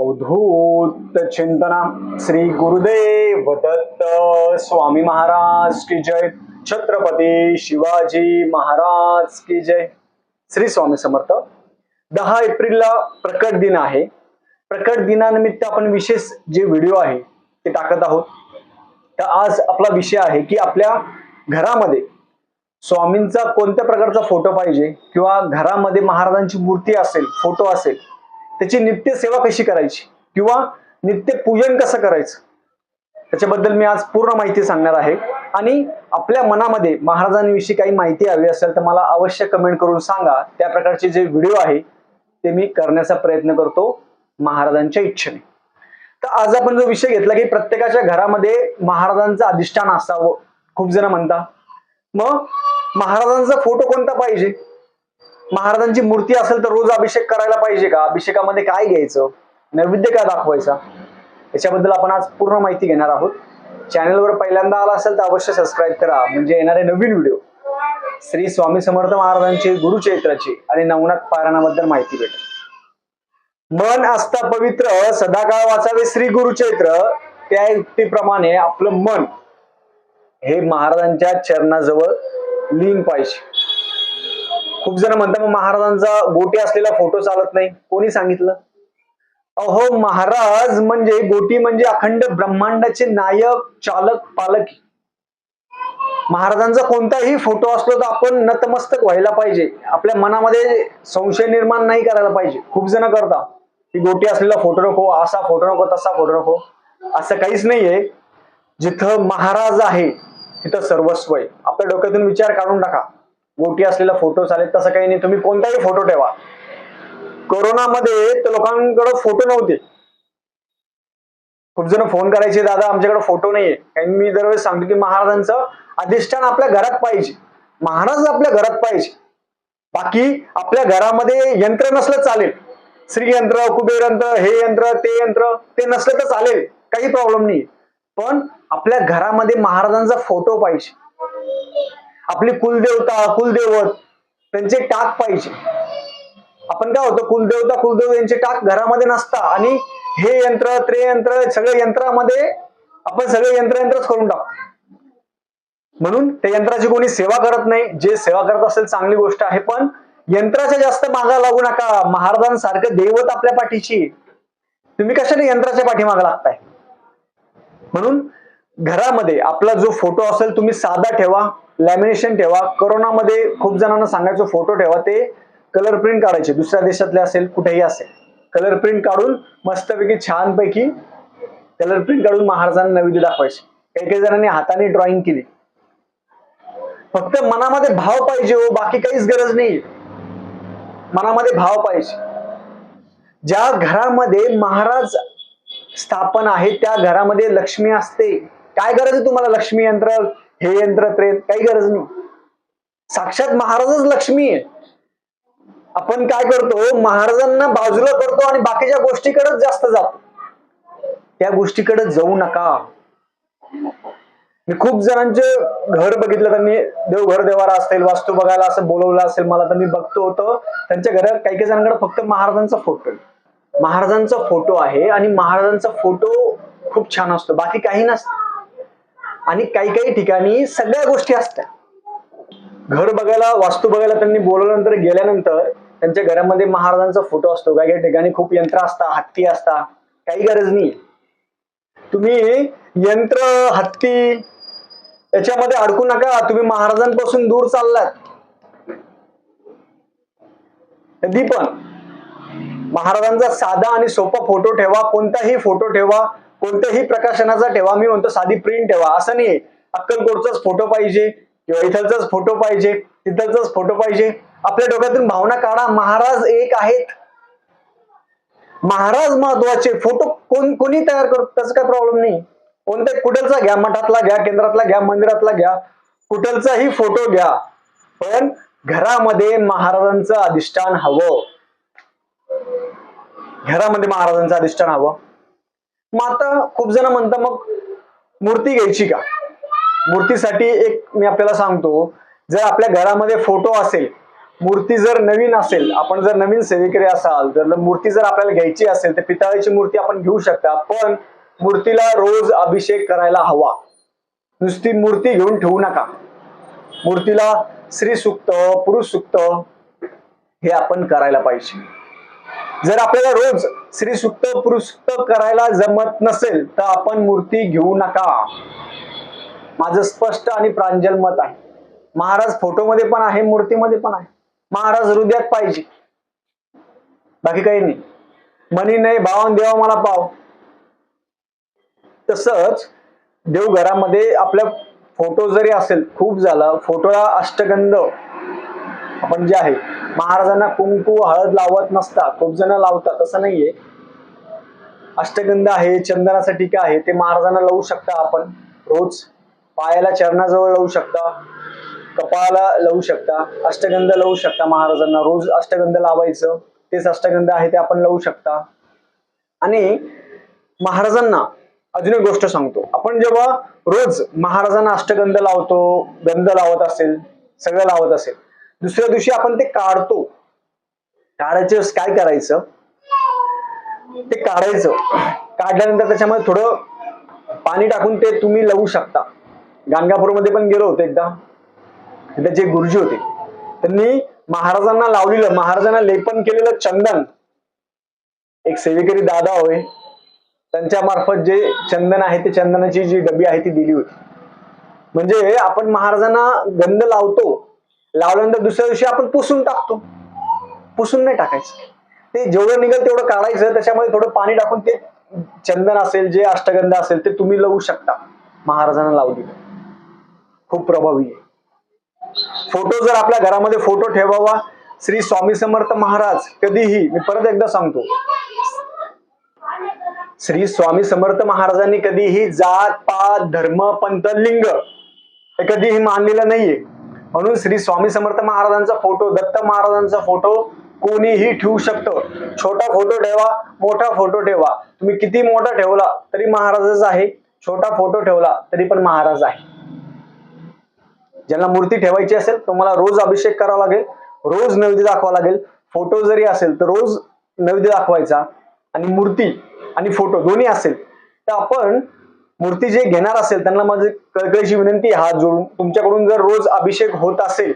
अवधूत चिंतना श्री गुरुदेव दत्त स्वामी महाराज की जय। छत्रपती शिवाजी महाराज की जय। श्री स्वामी समर्थ दहा एप्रिलला प्रकट दिन आहे। प्रकट दिनानिमित्त आपण विशेष जे व्हिडिओ आहे ते टाकत आहोत. तर आज आपला विषय आहे की आपल्या घरामध्ये स्वामींचा कोणत्या प्रकारचा फोटो पाहिजे किंवा घरामध्ये महाराजांची मूर्ती असेल फोटो असेल त्याची नित्य सेवा कशी करायची? किंवा नित्य पूजन कसं करायचं? त्याच्याबद्दल मी आज पूर्ण माहिती सांगणार आहे. आणि आपल्या मनामध्ये महाराजांविषयी काही माहिती हवी असेल तर मला अवश्य कमेंट करून सांगा. त्या प्रकारचे जे व्हिडिओ आहे ते मी करण्याचा प्रयत्न करतो महाराजांच्या इच्छेने. तर आज आपण जो विषय घेतला की प्रत्येकाच्या घरामध्ये महाराजांचं अधिष्ठान असावं. खूप जण म्हणता. मग महाराजांचा फोटो कोणता पाहिजे? महाराजांची मूर्ती असेल तर रोज अभिषेक करायला पाहिजे का? अभिषेकामध्ये काय घ्यायचं? नैवेद्य काय दाखवायचा? याच्याबद्दल आपण आज पूर्ण माहिती घेणार आहोत. चॅनलवर पहिल्यांदा आला असेल तर अवश्य सबस्क्राईब करा. म्हणजे येणारे नवीन व्हिडिओ श्री स्वामी समर्थ महाराजांची गुरुचरित्राची आणि नवनाथ पारायणाबद्दल माहिती भेटेल. मन असता पवित्र सदाकाळ वाचावे श्री गुरुचरित्र त्या युक्तीप्रमाणे आपलं मन हे महाराजांच्या चरणाजवळ लीन पाहिजे. खूप जण म्हणतात मग महाराजांचा गोटी असलेला फोटो चालत नाही. कोणी सांगितलं? अहो महाराज म्हणजे गोटी म्हणजे अखंड ब्रह्मांडाचे नायक चालक पालक. महाराजांचा कोणताही फोटो असलो तर आपण नतमस्तक व्हायला पाहिजे. आपल्या मनामध्ये संशय निर्माण नाही करायला पाहिजे. खूप जण करता की गोटी असलेला फोटो नको असा फोटो नको तसा फोटो नको. असं काहीच नाहीये. जिथं महाराज आहे तिथं सर्वस्व आहे. आपल्या डोक्यातून विचार काढून टाका. गोटी असलेला फोटो चालेल तसं काही नाही. तुम्ही कोणताही फोटो ठेवा. कोरोनामध्ये लोकांकडे फोटो नव्हते. खूप जण फोन करायचे दादा आमच्याकडे फोटो नाहीये. कारण मी दरवेळेस सांगतो की महाराजांचं अधिष्ठान आपल्या घरात पाहिजे. महाराज आपल्या घरात पाहिजे. बाकी आपल्या घरामध्ये यंत्र नसलं चालेल. श्री यंत्र कुबेर यंत्र हे यंत्र ते यंत्र ते नसलं तर चालेल. काही प्रॉब्लेम नाही पण आपल्या घरामध्ये महाराजांचा फोटो पाहिजे. आपली कुलदेवता कुलदेवत त्यांचे टाक पाहिजे. आपण काय होतो कुलदेवता कुलदेव यांचे टाक घरामध्ये नसता. आणि हे यंत्र त्रे यंत्र सगळे यंत्रामध्ये आपण सगळे यंत्र यंत्रच करून टाकतो म्हणून त्या यंत्राची कोणी सेवा करत नाही. जे सेवा करत असेल चांगली गोष्ट आहे. पण यंत्राच्या जास्त मागा लागू नका. महाराजांसारखं दैवत आपल्या पाठीची तुम्ही कशाने यंत्राच्या पाठीमागा लागताय? म्हणून घरामध्ये आपला जो फोटो असेल तुम्ही साधा ठेवा लॅमिनेशन ठेवा. कोरोनामध्ये खूप जणांना सांगायचं फोटो ठेवा. ते कलर प्रिंट काढायचे. दुसऱ्या देशातले असेल कुठेही असेल. कलर प्रिंट काढून मस्तपैकी छानपैकी कलर प्रिंट काढून महाराजांना नैवेद्य दाखवायचे. काही काही जणांनी हाताने ड्रॉइंग केली. फक्त मनामध्ये भाव पाहिजे हो बाकी काहीच गरज नाही मनामध्ये भाव पाहिजे. ज्या घरामध्ये महाराज स्थापन आहे त्या घरामध्ये लक्ष्मी असते. काय गरज आहे तुम्हाला लक्ष्मी यंत्र हे यंत्र ते? काही गरज नाही. साक्षात महाराजच लक्ष्मी आहे. आपण काय करतो महाराजांना बाजूला करतो आणि बाकीच्या गोष्टीकडेच जास्त जातो. त्या गोष्टीकडे जाऊ नका. मी खूप जणांचे घर बघितलं त्यांनी देवघर देवारा असेल वास्तू बघायला असं बोलवलं असेल मला तर मी बघतो होतं. त्यांच्या घरात काही काही जणांकडे फक्त महाराजांचा फोटो महाराजांचा फोटो आहे आणि महाराजांचा फोटो खूप छान असतो. बाकी काही नसतं. आणि काही काही ठिकाणी सगळ्या गोष्टी असतात. घर बघायला वास्तू बघायला त्यांनी बोलवल्यानंतर गेल्यानंतर त्यांच्या घरामध्ये महाराजांचा फोटो असतो. काही काही ठिकाणी खूप यंत्र असतात हत्ती असतात. काही गरज नाही. तुम्ही यंत्र हत्ती याच्यामध्ये अडकू नका. तुम्ही महाराजांपासून दूर चाललात. कधी पण. महाराजांचा साधा आणि सोपा फोटो ठेवा. कोणताही फोटो ठेवा. कोणत्याही प्रकाशनाचा ठेवा मी म्हणतो साधी प्रिंट ठेवा. असं नाही. अक्कलकोटचाच फोटो पाहिजे किंवा इथलचाच फोटो पाहिजे तिथलचाच फोटो पाहिजे. आपल्या डोक्यातून भावना काढा. महाराज एक आहेत. महाराज महत्त्वाचे. फोटो कोण कोणी तयार करतो त्याचा काही प्रॉब्लेम नाही. कोणत्या कुठलचा घ्या मठातला घ्या केंद्रातला घ्या मंदिरातला घ्या कुठलचाही फोटो घ्या. पण घरामध्ये महाराजांचं अधिष्ठान हवं. घरामध्ये महाराजांचं अधिष्ठान हवं. मग आता खूप जण म्हणतात मग मूर्ती घ्यायची का? मूर्तीसाठी एक मी आपल्याला सांगतो जर आपल्या घरामध्ये फोटो असेल मूर्ती जर नवीन असेल आपण जर नवीन सेवेकरी असाल जर मूर्ती जर आपल्याला घ्यायची असेल तर पितळाची मूर्ती आपण घेऊ शकता पण मूर्तीला रोज अभिषेक करायला हवा. नुसती मूर्ती घेऊन ठेवू नका. मूर्तीला स्त्री सुक्त पुरुष सुक्त हे आपण करायला पाहिजे. जर आपल्याला रोज स्त्री सुक्त पुरुष करायला जमत नसेल तर आपण मूर्ती घेऊ नका. माझं स्पष्ट आणि प्रांजल मत आहे. महाराज फोटोमध्ये पण आहे मूर्तीमध्ये पण आहे. महाराज हृदयात पाहिजे. बाकी काही नाही. मनी नाही भावान देवा मला पाव. तसंच देवघरामध्ये आपल्या फोटो जरी असेल खूप झाला फोटोला अष्टगंध. आपण जे आहे महाराजांना कुंकू हळद लावत नसता खूप जण लावतात तसं नाहीये. अष्टगंध आहे चंदनाचं टीका आहे ते महाराजांना लावू शकता आपण. रोज पायाला चरणाजवळ लावू शकता कपाळाला लावू शकता अष्टगंध लावू शकता महाराजांना. रोज अष्टगंध लावायचं तेच अष्टगंध आहे ते आपण लावू शकता. आणि महाराजांना अजून एक गोष्ट सांगतो. आपण जेव्हा रोज महाराजांना अष्टगंध लावतो गंध लावत असेल सगळं लावत असेल दुसऱ्या दिवशी आपण ते काढतो. काढायच्या वेळेस काय करायचं? ते काढायचं. काढल्यानंतर त्याच्यामध्ये थोडं पाणी टाकून ते तुम्ही लावू शकता. गाणगापूरमध्ये पण गेलो होतो एकदा. तिथे जे गुरुजी होते. त्यांनी महाराजांना लावलेलं महाराजांना लेपन केलेलं चंदन. एक सेवेकरी दादा होय. त्यांच्या मार्फत जे चंदन आहे ते चंदनाची जी डबी आहे ती दिली होती. म्हणजे आपण महाराजांना गंध लावतो. लावल्यानंतर दुसऱ्या दिवशी आपण पुसून टाकतो. पुसून नाही टाकायचं. ते जेवढं निघेल तेवढं काढायचं. त्याच्यामध्ये थोडं पाणी टाकून ते चंदन असेल जे अष्टगंध असेल ते तुम्ही लावू शकता. महाराजांना लावली खूप प्रभावी आहे. फोटो जर आपल्या घरामध्ये फोटो ठेवावा श्री स्वामी समर्थ महाराज कधीही मी परत एकदा सांगतो. श्री स्वामी समर्थ महाराजांनी कधीही जात पात धर्म पंत लिंग हे कधीही मानलेलं नाहीये. म्हणून श्री स्वामी समर्थ महाराजांचा फोटो दत्त महाराजांचा फोटो कोणीही ठेवू शकतो. छोटा फोटो ठेवा मोठा फोटो ठेवा. तुम्ही किती मोठा ठेवला तरी महाराजच आहे. छोटा फोटो ठेवला तरी पण महाराज आहे. ज्यांना मूर्ती ठेवायची असेल तुम्हाला रोज अभिषेक करावा लागेल रोज नैवेद्य दाखवा लागेल. फोटो जरी असेल तर रोज नैवेद्य दाखवायचा. आणि मूर्ती आणि फोटो दोन्ही असेल तर आपण मूर्ती जे घेणार असेल त्यांना माझी कळकळीची विनंती हात जोडून. तुमच्याकडून जर रोज अभिषेक होत असेल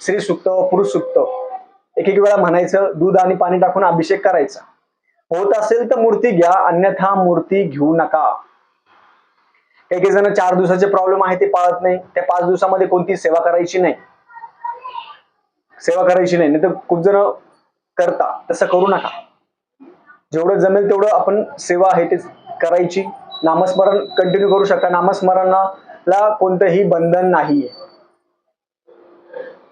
स्त्री सुक्त पुरुष सुक्त एक एक वेळा म्हणायचं दूध आणि पाणी टाकून अभिषेक करायचा. होत असेल तर मूर्ती घ्या अन्यथा मूर्ती घेऊ नका. काही काही जण चार दिवसाचे प्रॉब्लेम आहे ते पाळत नाही. त्या पाच दिवसामध्ये कोणती सेवा करायची नाही. सेवा करायची नाही तर खूप जण करता. तसं करू नका. जेवढं जमेल तेवढं आपण सेवा आहे ते करायची. नामस्मरण कंटिन्यू करू शकता. नामस्मरणाला कोणतंही बंधन नाहीये.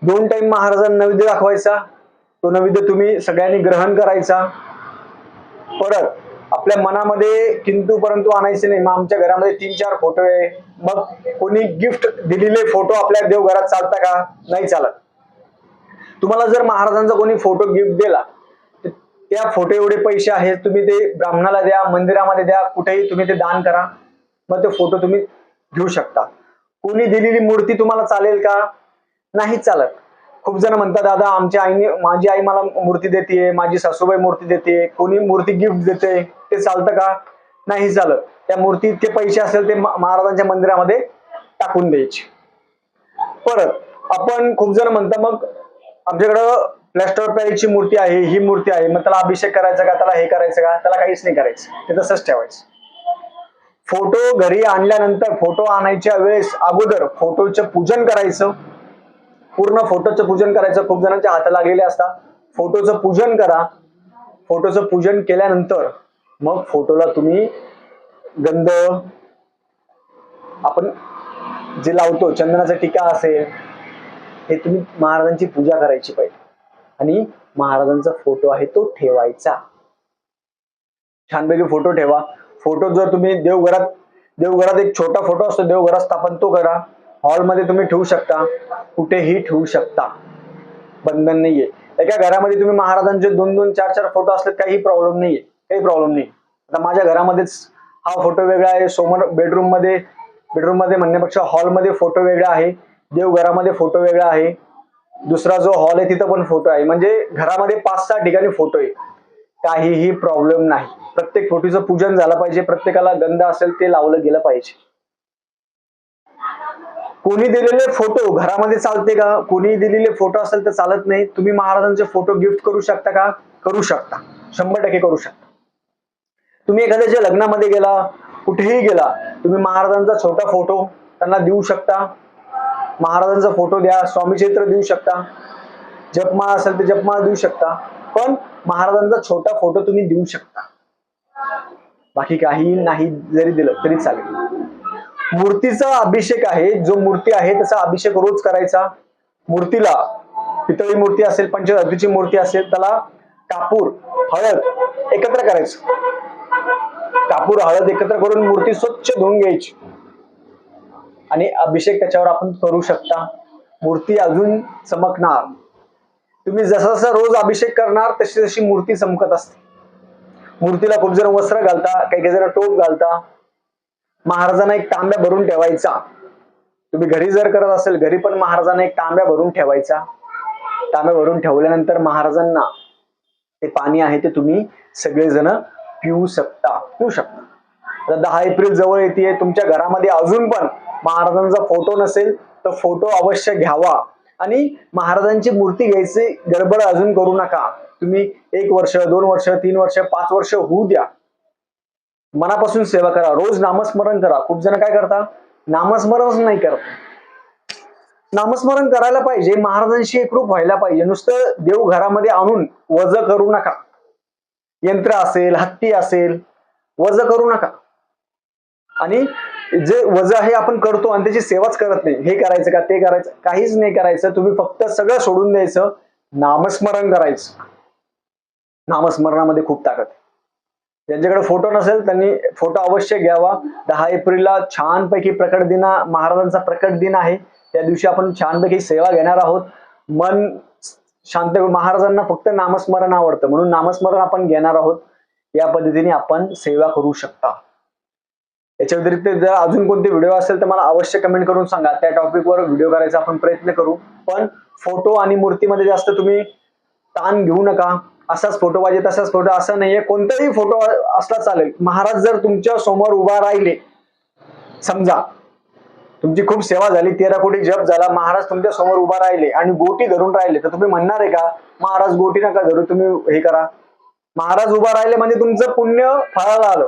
दोन टाइम महाराजांना नैवेद्य दाखवायचा. तो नैवेद्य तुम्ही सगळ्यांनी ग्रहण करायचा. परत आपल्या मनामध्ये किंतू परंतु आणायचे नाही. मग आमच्या घरामध्ये तीन चार फोटो आहे. मग कोणी गिफ्ट दिलेले फोटो आपल्या देवघरात चालता का? नाही चालत. तुम्हाला जर महाराजांचा कोणी फोटो गिफ्ट दिला त्या फोटो एवढे पैसे आहेत तुम्ही ते ब्राह्मणाला द्या मंदिरामध्ये द्या कुठेही तुम्ही ते दान करा मग ते फोटो तुम्ही घेऊ शकता. कोणी दिलेली मूर्ती तुम्हाला चालेल का? नाही चालत. खूप जण म्हणतात दादा आमच्या आईने माझी आई मला मूर्ती देते माझी सासूबाई मूर्ती देते कोणी मूर्ती गिफ्ट देते ते चालतं का? नाही चालत. त्या मूर्ती इतके पैसे असेल ते महाराजांच्या मंदिरामध्ये टाकून द्यायचे. परत आपण खूप जण म्हणतात मग आमच्याकडं प्लॅस्टर पॅरिसची मूर्ती आहे ही मूर्ती आहे मग त्याला अभिषेक करायचा का त्याला हे करायचं का त्याला काहीच नाही करायचं ते तसंच ठेवायचं. फोटो घरी आणल्यानंतर फोटो आणायच्या वेळेस अगोदर फोटोचं पूजन करायचं. पूर्ण फोटोचं पूजन करायचं खूप जणांच्या हात लागलेले असतात. फोटोचं पूजन करा. फोटोचं पूजन केल्यानंतर मग फोटोला तुम्ही गंध आपण जे लावतो चंदनाचा टीका असेल हे तुम्ही महाराजांची पूजा करायची पाहिजे. आणि महाराजांचा फोटो आहे तो ठेवायचा. छानपैकी फोटो ठेवा. फोटो जर तुम्ही देवघरात देवघरात एक छोटा फोटो असतो देवघरात स्थापन तो करा. हॉलमध्ये तुम्ही ठेवू शकता. कुठेही ठेवू शकता. बंधन नाहीये. एका घरामध्ये तुम्ही महाराजांचे दोन दोन चार चार फोटो असले काही प्रॉब्लेम नाहीये. काही प्रॉब्लेम नाही आता माझ्या घरामध्येच हा फोटो वेगळा आहे. समोर बेडरूममध्ये बेडरूममध्ये म्हणण्यापेक्षा हॉलमध्ये फोटो वेगळा आहे. देवघरामध्ये फोटो वेगळा आहे. दुसरा जो हॉल आहे तिथं पण फोटो आहे. म्हणजे घरामध्ये पाच सहा ठिकाणी फोटो आहे. काहीही प्रॉब्लेम नाही. प्रत्येक फोटोचं पूजन झालं पाहिजे. प्रत्येकाला गंध असेल ते लावलं गेलं पाहिजे. कोणी दिलेले फोटो घरामध्ये चालते का? कोणी दिलेले फोटो असेल तर चालत नाही. तुम्ही महाराजांचे फोटो गिफ्ट करू शकता का? करू शकता. शंभर टक्के करू शकता. तुम्ही एखाद्याच्या लग्नामध्ये गेला कुठेही गेला तुम्ही महाराजांचा छोटा फोटो त्यांना देऊ शकता. महाराजांचा फोटो द्या स्वामी चरित्र देऊ शकता. जपमाळा असेल तर जपमाळा देऊ शकता. पण महाराजांचा छोटा फोटो तुम्ही देऊ शकता. बाकी काही नाही जरी दिलं तरी चालेल. मूर्तीचा अभिषेक आहे. जो मूर्ती आहे त्याचा अभिषेक रोज करायचा. मूर्तीला पितळी मूर्ती असेल पंचधातूची मूर्ती असेल त्याला कापूर हळद एकत्र करायचं. कापूर हळद एकत्र करून मूर्ती स्वच्छ धुवून घ्यायची. आणि अभिषेक त्याच्यावर आपण करू शकता. मूर्ती अजून चमकणार. तुम्ही जसा जसा रोज अभिषेक करणार तशी तशी मूर्ती चमकत असते. मूर्तीला खूप जण वस्त्र घालता काही काही जण टोप घालता. महाराजांना एक तांब्या भरून ठेवायचा. तुम्ही घरी जर करत असेल घरी पण महाराजांना एक तांब्या भरून ठेवायचा. तांब्या भरून ठेवल्यानंतर महाराजांना ते पाणी आहे ते तुम्ही सगळेजण पिऊ शकता पिऊ शकता. आता दहा एप्रिल जवळ येते तुमच्या घरामध्ये अजून पण महाराजांचा फोटो नसेल तर फोटो अवश्य घ्यावा. आणि महाराजांची मूर्ती घ्यायची गडबड अजून करू नका. तुम्ही एक वर्ष दोन वर्ष तीन वर्ष पाच वर्ष होऊ द्या. मनापासून सेवा करा. रोज नामस्मरण करा. खूप जण काय करता? नामस्मरणच नाही करत. नामस्मरण करायला पाहिजे. महाराजांशी एकरूप व्हायला पाहिजे. नुसतं देव घरामध्ये आणून वज करू नका. यंत्र असेल हत्ती असेल वज करू नका. आणि जे वज आहे आपण करतो आणि त्याची सेवाच करत नाही. हे करायचं का ते करायचं काहीच नाही करायचं. तुम्ही फक्त सगळं सोडून द्यायचं. नामस्मरण करायचं. नामस्मरणामध्ये खूप ताकद ज्यांच्याकडे फोटो नसेल त्यांनी फोटो अवश्य घ्यावा. दहा एप्रिलला छानपैकी प्रकट दिना महाराजांचा प्रकट दिन आहे. त्या दिवशी आपण छानपैकी सेवा घेणार आहोत. मन शांत महाराजांना फक्त नामस्मरण आवडतं. म्हणून नामस्मरण आपण घेणार आहोत. या पद्धतीने आपण सेवा करू शकता. याच्या व्यतिरिक्त जर अजून कोणते व्हिडिओ असेल तर मला अवश्य कमेंट करून सांगा. त्या टॉपिकवर व्हिडिओ करायचा आपण प्रयत्न करू. पण फोटो आणि मूर्तीमध्ये जास्त तुम्ही ताण घेऊ नका. असाच फोटो पाहिजे तसाच फोटो असं नाहीये कोणताही फोटो असला चालेल. महाराज जर तुमच्यासमोर उभा राहिले समजा तुमची खूप सेवा झाली तेरा कोटी जप झाला महाराज तुमच्यासमोर उभा राहिले आणि गोटी धरून राहिले तर तुम्ही म्हणणार आहे का महाराज गोटी नका धरू तुम्ही हे करा. महाराज उभा राहिले म्हणजे तुमचं पुण्य फळाला आलं.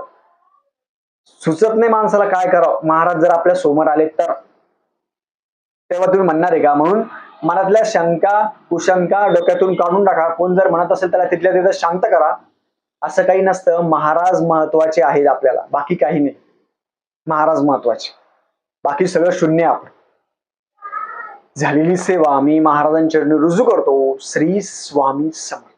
सुचत नाही माणसाला काय करावं. महाराज जर आपल्यासमोर आले तर. तेव्हा तुम्ही म्हणणार आहे का? म्हणून मनातल्या शंका कुशंका डोक्यातून काढून टाका. कोण जर म्हणत असेल त्याला तिथल्या तिथं शांत करा. असं काही नसतं. महाराज महत्त्वाचे आहेत आपल्याला. बाकी काही नाही. महाराज महत्त्वाचे. बाकी सगळं शून्य आपण झालेली सेवा मी महाराजांच्या रुजू करतो. श्री स्वामी समर्थ.